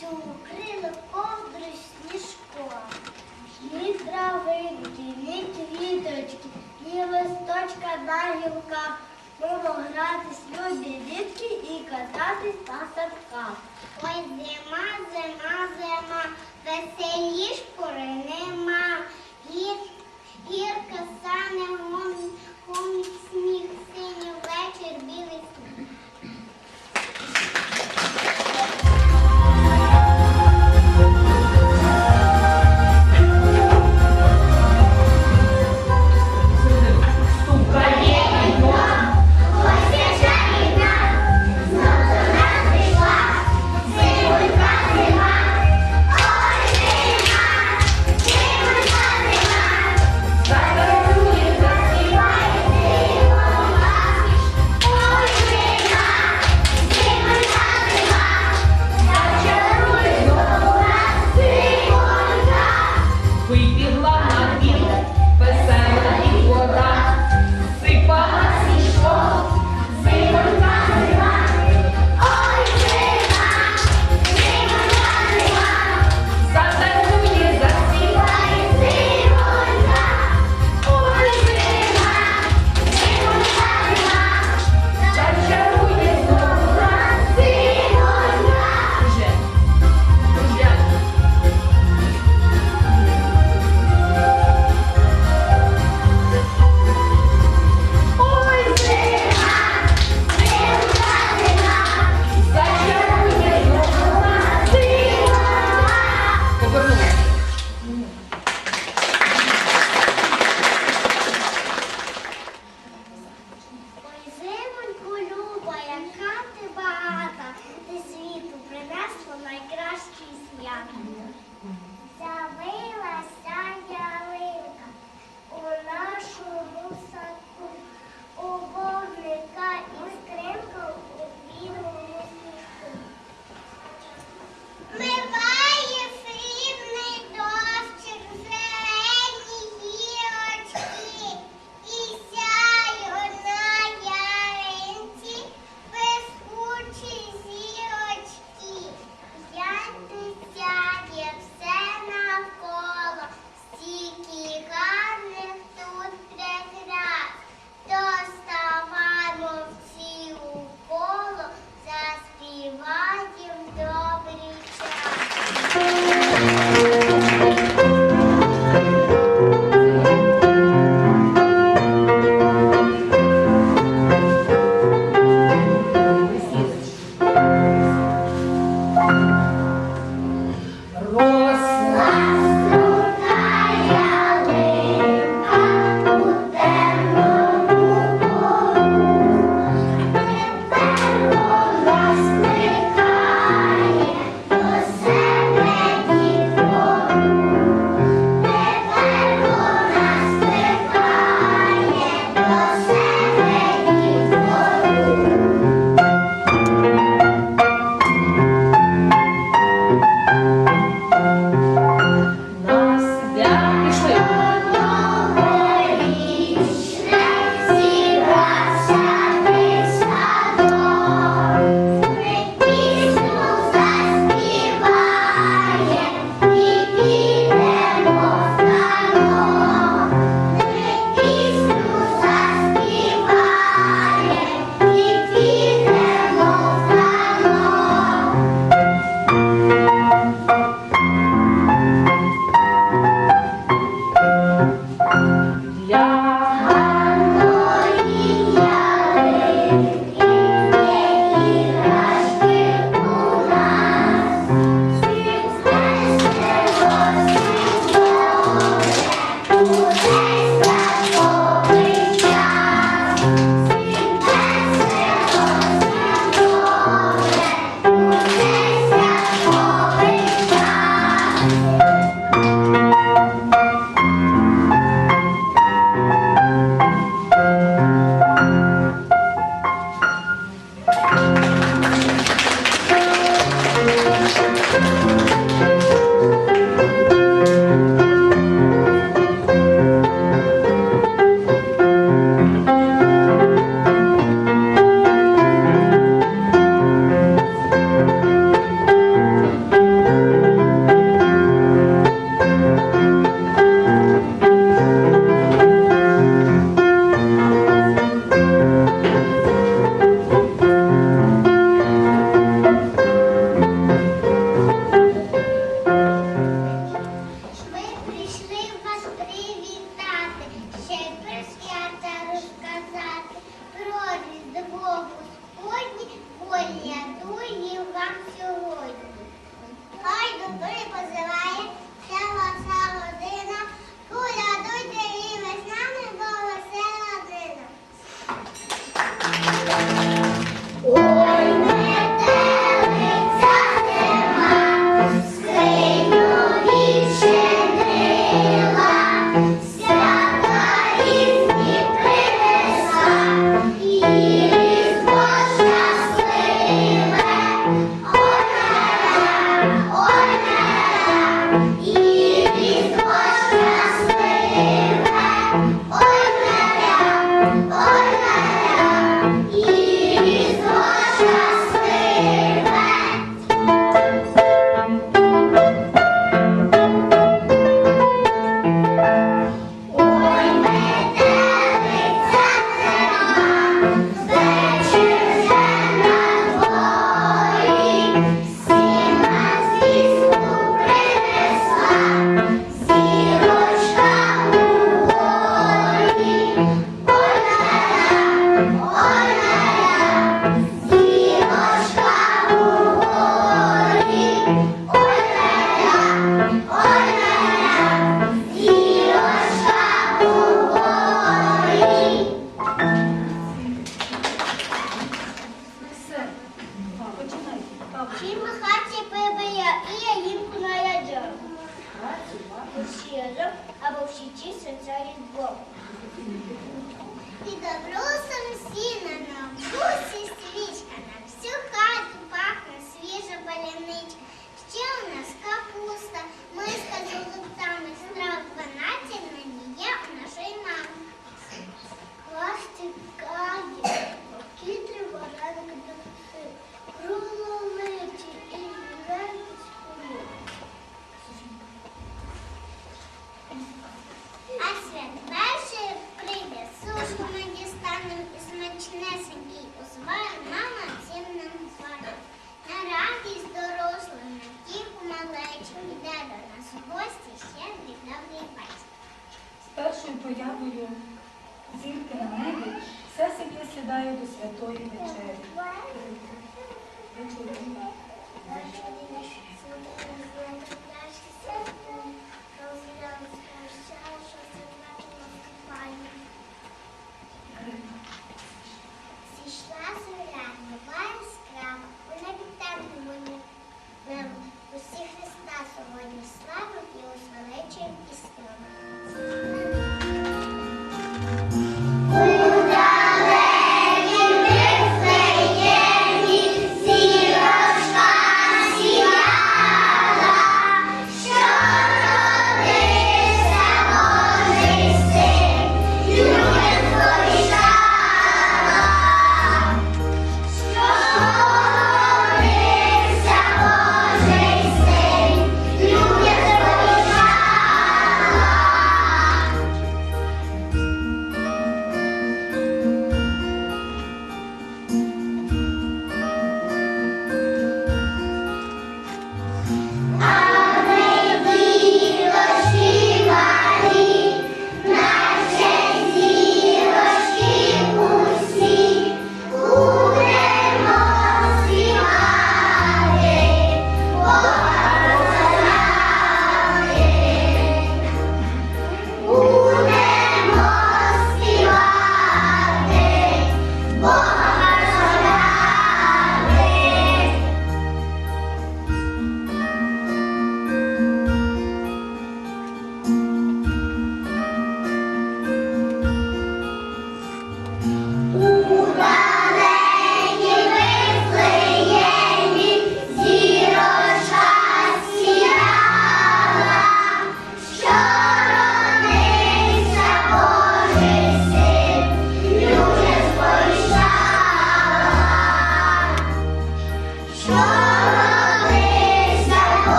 що укрила. Ні травинки, ні квіточки, ні листочка на гілках. Будемо гратись любі дітки і кататись на садках. Ой, зима, зима, зима, веселі шкури нема. Гір, гірка сане гомить сміх синій вечір білий.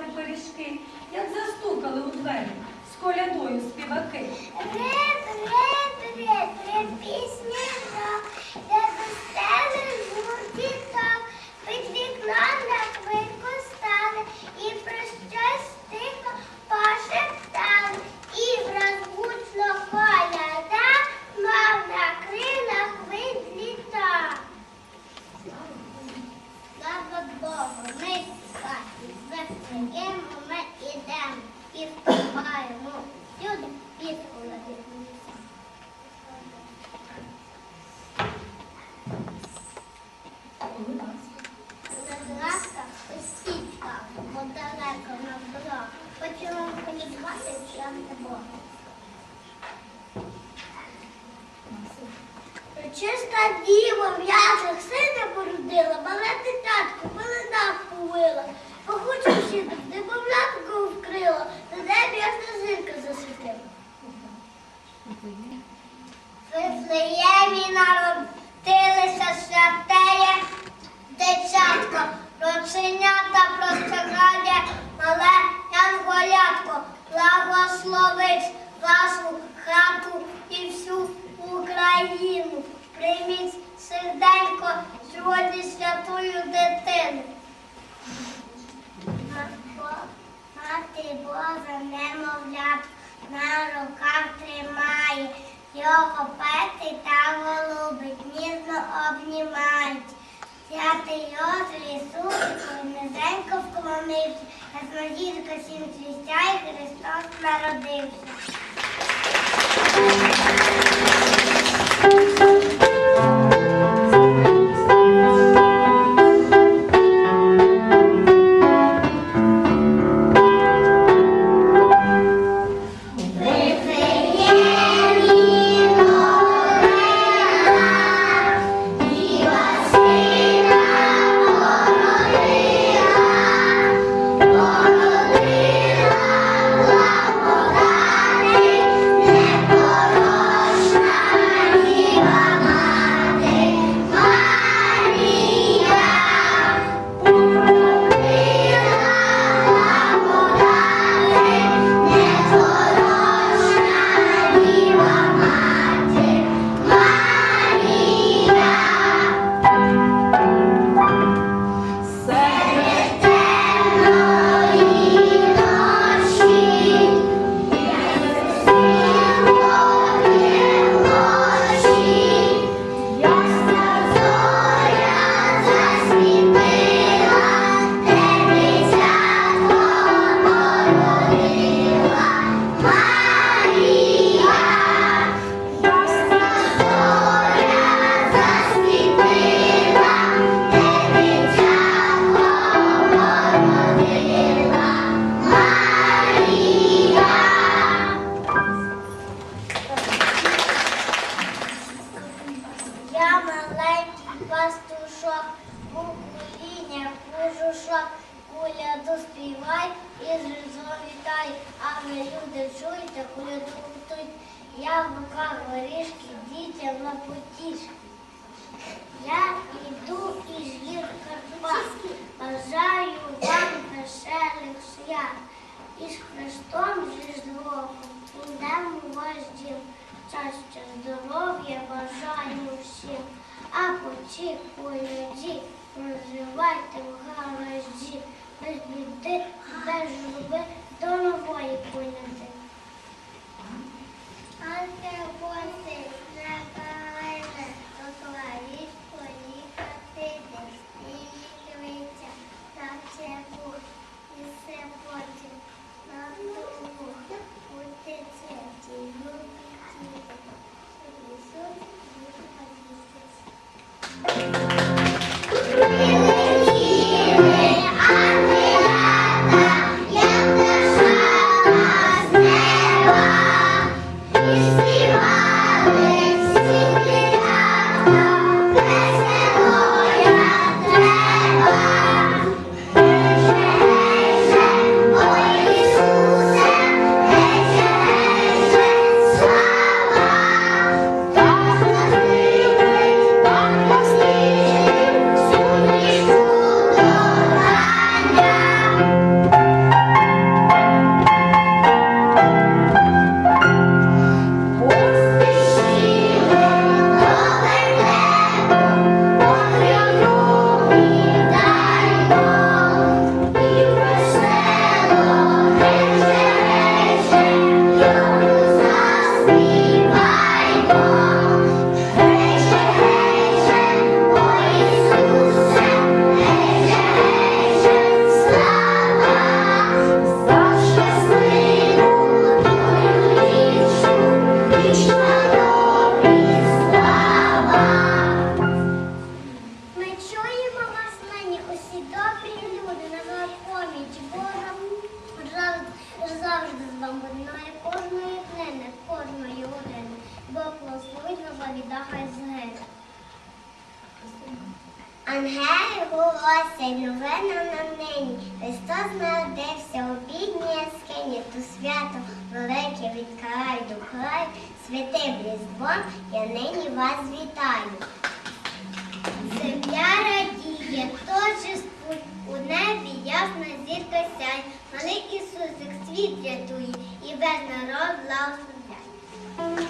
Пташки, як застукали у двері з колядою співаки. Реп, реп, реп, реп, пісня де до стели Чиста діва, в'язах сина породила, мале дитятко, пеленах повила, похочувши, дебовлятку вкрила, на небі ясна зірка засвітила. Вифлеємі народилися святеє дитятко, роченята простягає мале янголятко, благословить вашу хату і всю Україну. Прийміть серденько сьогодні святую дитину. Мати Божа немовлят на руках тримає, його пети та голубить, ніжно обнімають. Святий Йосиф Ісусику, низенько вклонився, а Яснодірка сім свістяє, Христос народився. Ангел голосить, новина нам нині. Христос народився у бідній яскині, ту свято велике від краю до краю, святим різдвом я нині вас вітаю. Земля радіє, торжествуй, у небі ясна зірка сяй, малий Ісусик світ рятує і весь народ благословляє.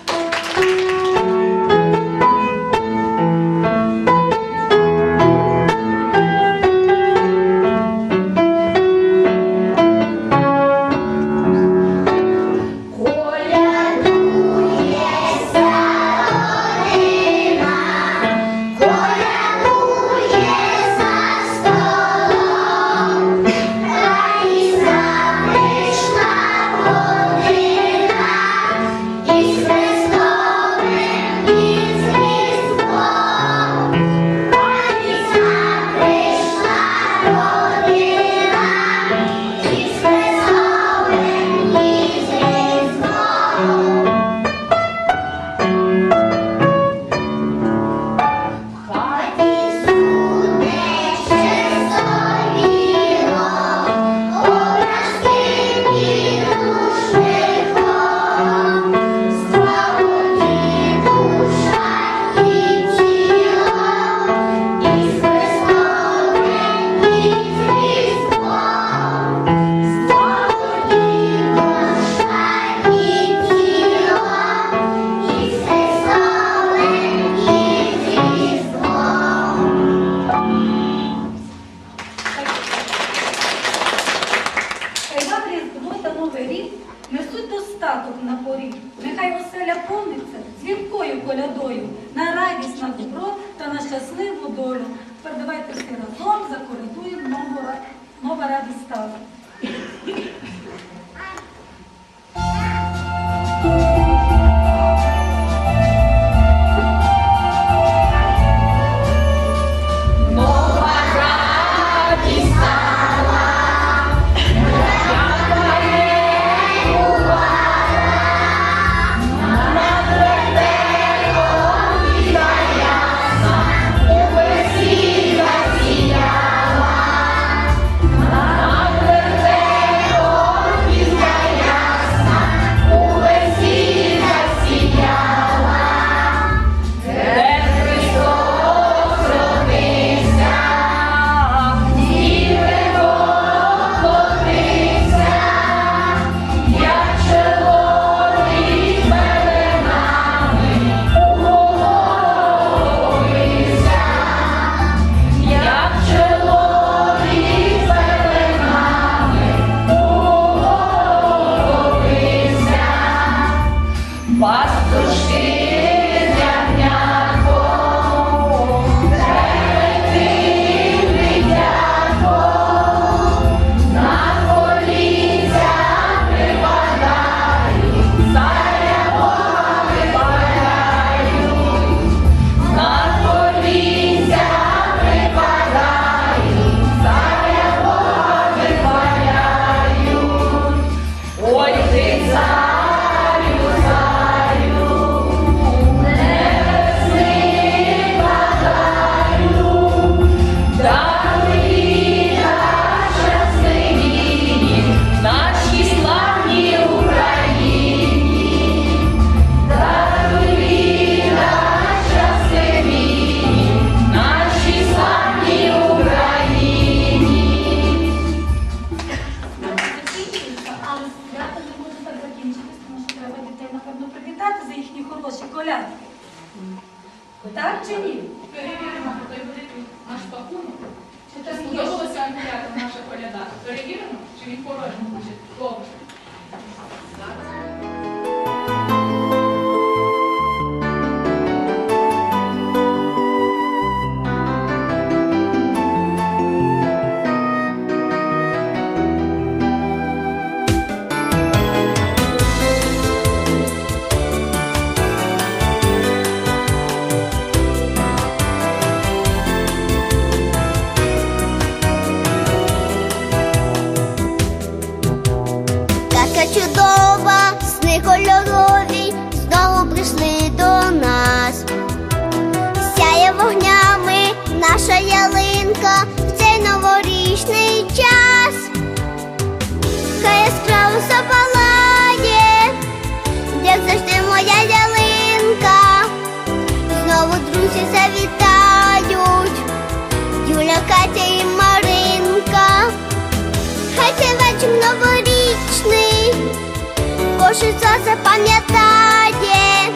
Це запам'ятає,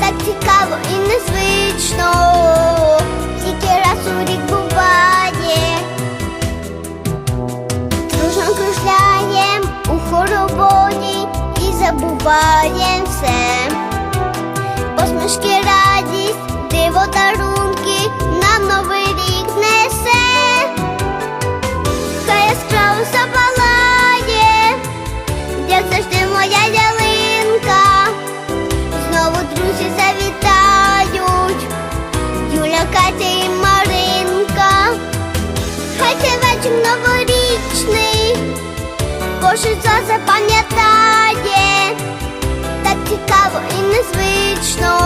так цікаво і незвично, тільки раз у рік буває. Дружно кружляєм у хороводі і забуваєм це запам'ятає, так цікаво і незвично,